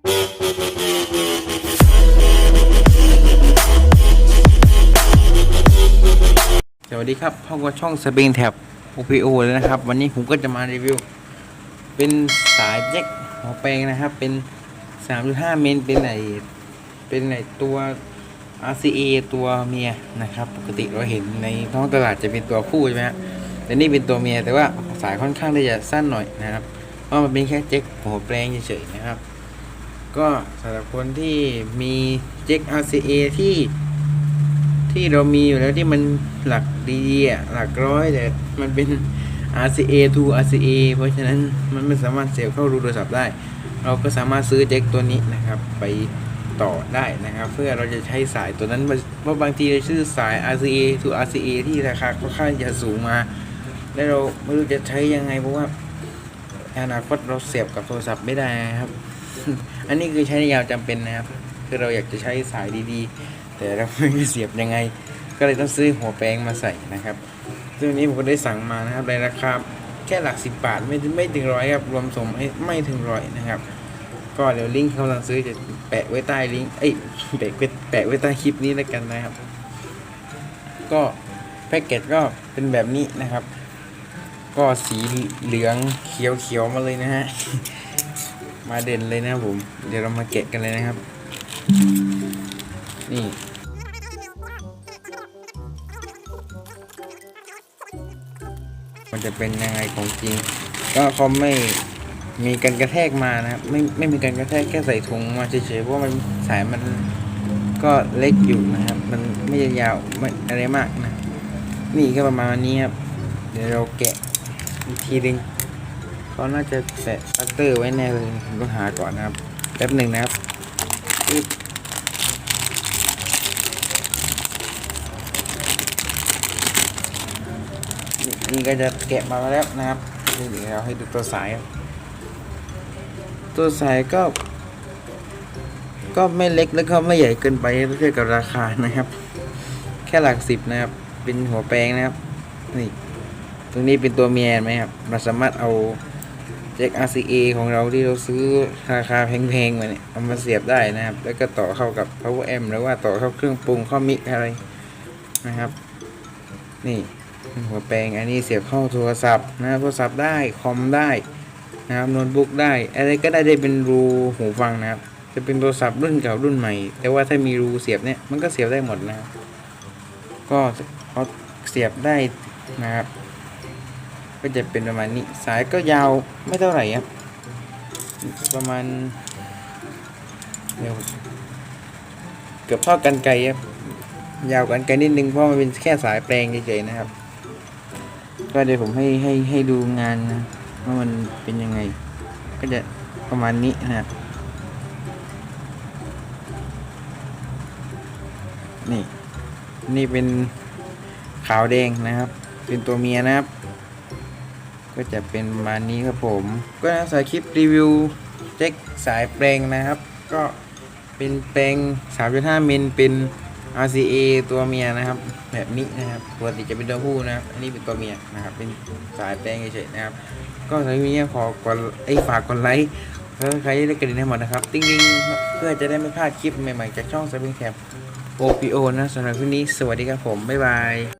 สวัสดีครับพ่อก็ช่องสปริงแท็บ OPO เลยนะครับ วันนี้ผมก็จะมารีวิว เป็นสายแจ็คหัวแปลงนะครับ เป็น 3.5 เมนเป็นไหนเป็นไหนตัว RCA ตัวเมียนะครับ ปกติเราเห็นในท้องตลาดจะเป็นตัวผู้ใช่ไหมฮะแต่นี่เป็นตัวเมียแต่ว่าสายค่อนข้างที่จะสั้นหน่อยนะครับ เพราะมันเป็นแค่แจ็คหัวแปลงเฉยๆนะครับ ก็สำหรับคนที่มีแจ็ค RCA ที่ ที่เรามีอยู่แล้วที่มันหลักดีอะหลักร้อยแต่มันเป็น RCA to RCA เพราะฉะนั้นมันไม่สามารถเสียบเข้ารูโทรศัพท์ได้ เราก็สามารถซื้อแจ็คตัวนี้นะครับ ไปต่อได้นะครับ เพื่อเราจะใช้สายตัวนั้นเพราะบางทีเราซื้อสาย RCA to RCA ที่ราคาค่อนข้างจะสูงมา แล้วเราไม่รู้จะใช้ยังไงเพราะว่าอนาคตเราเสียบกับโทรศัพท์ไม่ได้ครับ อันนี้คือใช้ในยามจำเป็นนะครับ คือเราอยากจะใช้สายดีๆ แต่เราไม่รู้เสียบยังไง ก็เลยต้องซื้อหัวแปลงมาใส่นะครับ ซึ่งอันนี้ผมก็ได้สั่งมานะครับในราคาแค่หลักสิบบาทไม่ไม่ถึงร้อยครับ รวมส่งให้ไม่ถึงร้อยนะครับ ก็เดี๋ยวลิงก์กำลังซื้อจะแปะไว้ใต้ลิงก์เอ้ยแปะไว้แปะไว้ใต้คลิปนี้แล้วกันนะครับ ก็แพ็กเกจก็เป็นแบบนี้นะครับ ก็สีเหลืองเขียวเขียวๆมาเลยนะฮะ มาเด่นเลยนะครับผม เดี๋ยวเรามาแกะกันเลยนะครับ นี่มันจะเป็นยังไงของจริง ก็เขาไม่มีการกระแทกมานะครับไม่ไม่มีการกระแทกแค่ใส่ถุงมาเฉยๆเพราะว่ามันสายมันก็เล็กอยู่นะครับ มันไม่ยาวไม่อะไรมากนะ นี่ก็ประมาณนี้ครับ เดี๋ยวเราแกะอีกทีหนึง เขาน่าจะแปะปัตเตอร์ไว้แน่เลยผมต้องหาก่อนนะครับ แป๊บหนึ่งนะครับนี่นี่ก็จะแกะมาแล้วนะครับนี่เดี๋ยวเราให้ดูตัวสายครับตัวสายก็ ก็ไม่เล็กแล้วก็ไม่ใหญ่เกินไปเทียบกับราคานะครับ แค่หลักสิบนะครับ เป็นหัวแปลงนะครับ นี่ ตรงนี้เป็นตัวเมียนไหมครับ เราสามารถเอา จ็ค RCA ของเราที่เราซื้อราคาแพงๆมาเนี่ยเอามาเสียบได้นะครับ แล้วก็ต่อเข้ากับ power amp หรือว่าต่อเข้าเครื่องปรุงเข้ามิกอะไรนะครับ นี่หัวแปลงอันนี้เสียบเข้าโทรศัพท์นะโทรศัพท์ได้คอมได้นะครับโน้ตบุ๊กได้อะไรก็ได้ได้เป็นรูหูฟังนะครับ จะเป็นโทรศัพท์รุ่นเก่ารุ่นใหม่ แต่ว่าถ้ามีรูเสียบเนี่ยมันก็เสียบได้หมดนะครับก็เขาเสียบได้นะครับ ก็จะเป็นประมาณนี้สายก็ยาวไม่เท่าไหร่ครับประมาณเดี๋ยวเกือบเท่ากันไกลครับยาวกันไกลนิดนึงเพราะมันเป็นแค่สายแปลงเฉยๆนะครับ ก็เดี๋ยวผมให้ให้ให้ดูงานนะว่ามันเป็นยังไง ก็จะประมาณนี้นะครับนี่นี่เป็นขาวแดงนะครับ เป็นตัวเมียนะครับ ก็จะเป็นประมาณนี้ครับผม ก็นะสายคลิปรีวิวเจ็คสายแปลงนะครับ ก็เป็นแปลง 3.5 มิลเป็น RCA ตัวเมียนะครับ แบบนี้นะครับปกติจะเป็นตัวผู้นะครับ อันนี้เป็นตัวเมียนะครับ เป็นสายแปลงเฉยๆนะครับ ก็สายนี้ขอกดไอ้ฝากกดไลค์แล้วใครได้กระดิ่งให้หมดนะครับ ติ๊งๆ เพื่อจะได้ไม่พลาดคลิปใหม่ๆ จากช่องสปริงแคป OPO นะสำหรับคลิปนี้ สวัสดีครับผม บ๊ายบาย